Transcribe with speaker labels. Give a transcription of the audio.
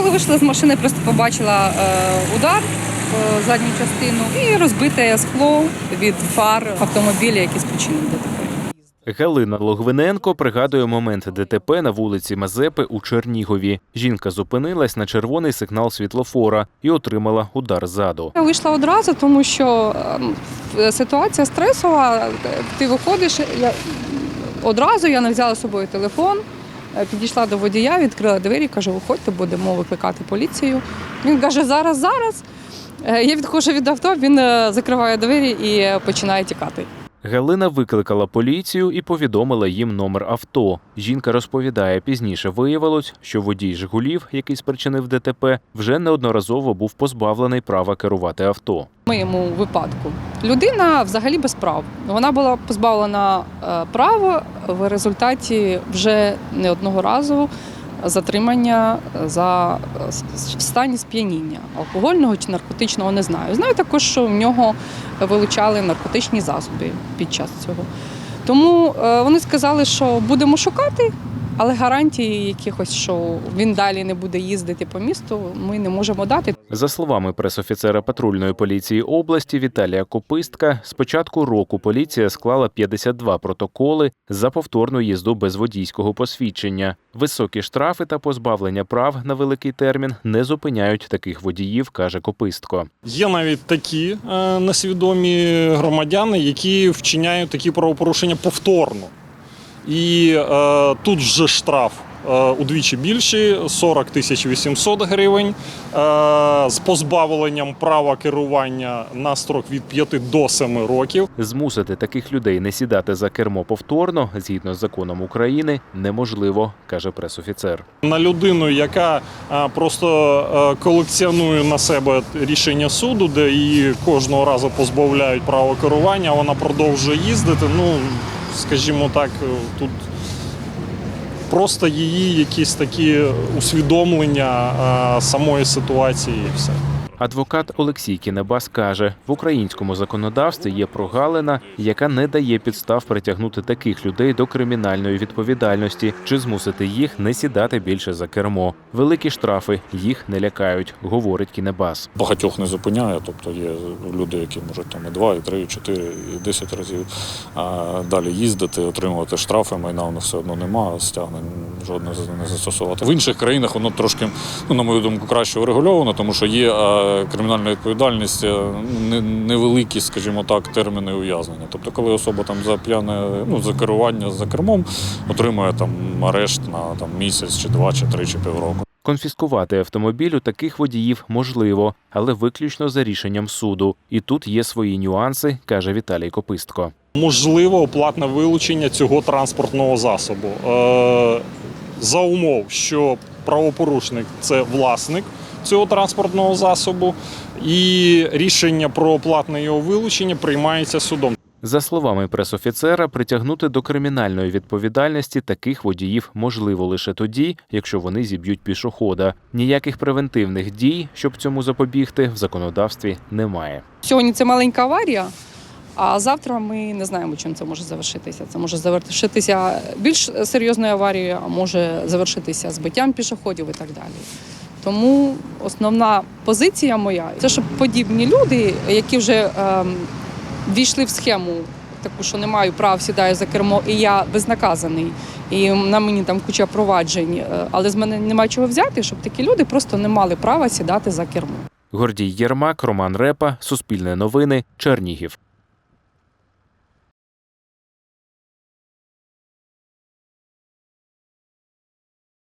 Speaker 1: коли вийшла з машини, просто побачила е, удар в задню частину і розбите скло від фар автомобіля, який спричинив ДТП.
Speaker 2: Галина Логвиненко пригадує момент ДТП на вулиці Мазепи у Чернігові. Жінка зупинилась на червоний сигнал світлофора і отримала удар ззаду.
Speaker 1: Я вийшла одразу, тому що ем, ситуація стресова. Ти виходиш, я одразу я не взяла з собою телефон. Е, Підійшла до водія, відкрила двері, кажу, виходьте, будемо викликати поліцію. Він каже, зараз, зараз. Е, Я відходжу від авто, він е, закриває двері і починає тікати.
Speaker 2: Галина викликала поліцію і повідомила їм номер авто. Жінка розповідає, пізніше виявилось, що водій Жигулів, який спричинив ДТП, вже неодноразово був позбавлений права керувати авто.
Speaker 1: В моєму випадку людина взагалі без прав. Вона була позбавлена е, права в результаті вже не одного разу затримання за е, стані сп'яніння алкогольного чи наркотичного не знаю. Знаю також, що в нього вилучали наркотичні засоби під час цього. Тому е, вони сказали, що будемо шукати, але гарантії якихось, що він далі не буде їздити по місту, ми не можемо дати.
Speaker 2: За словами пресофіцера патрульної поліції області Віталія Копистка, з початку року поліція склала 52 протоколи за повторну їзду без водійського посвідчення. Високі штрафи та позбавлення прав на великий термін не зупиняють таких водіїв, каже Копистко.
Speaker 3: Є навіть такі е, несвідомі громадяни, які вчиняють такі правопорушення повторно. І е, тут вже штраф е, удвічі більший 40 тисяч 800 гривень е, з позбавленням права керування на строк від 5 до 7 років.
Speaker 2: Змусити таких людей не сідати за кермо повторно, згідно з законом України, неможливо, каже пресофіцер.
Speaker 3: На людину, яка е, просто е, колекціонує на себе рішення суду, де її кожного разу позбавляють права керування, вона продовжує їздити. Ну, скажімо так, е, тут просто її якісь такі усвідомлення е, самої ситуації і все.
Speaker 2: Адвокат Олексій Кінебас каже, в українському законодавстві є прогалина, яка не дає підстав притягнути таких людей до кримінальної відповідальності чи змусити їх не сідати більше за кермо. Великі штрафи їх не лякають, говорить Кінебас.
Speaker 3: Багатьох не зупиняє, тобто є люди, які можуть там і 2, і 3, і 4, і 10 разів а, далі їздити, отримувати штрафи, майна у них все одно нема, стягнень жодне не застосувати. В інших країнах воно трошки, ну, на мою думку, краще врегульовано, тому що є а, кримінальна відповідальність, невеликі, скажімо так, терміни ув'язнення. Тобто, коли особа там за п'яне, ну, за керування за кермом отримує там арешт на там, місяць, чи два, чи три, чи півроку.
Speaker 2: Конфіскувати автомобіль у таких водіїв можливо, але виключно за рішенням суду. І тут є свої нюанси, каже Віталій Копистко.
Speaker 3: Можливо, оплатне вилучення цього транспортного засобу е, за умов, що правопорушник це власник цього транспортного засобу, і рішення про оплатне його вилучення приймається судом.
Speaker 2: За словами пресофіцера, притягнути до кримінальної відповідальності таких водіїв можливо лише тоді, якщо вони зіб'ють пішохода. Ніяких превентивних дій, щоб цьому запобігти, в законодавстві немає.
Speaker 1: Сьогодні це маленька аварія, а завтра ми не знаємо, чим це може завершитися. Це може завершитися більш серйозною аварією, а може завершитися збиттям пішоходів і так далі. Тому основна позиція моя це щоб подібні люди, які вже ем, війшли в схему, таку, що не маю прав, сідаю за кермо, і я безнаказаний, і на мені там куча проваджень, е, але з мене немає чого взяти, щоб такі люди просто не мали права сідати за кермо.
Speaker 2: Гордій Єрмак, Роман Репа, Суспільне новини, Чернігів.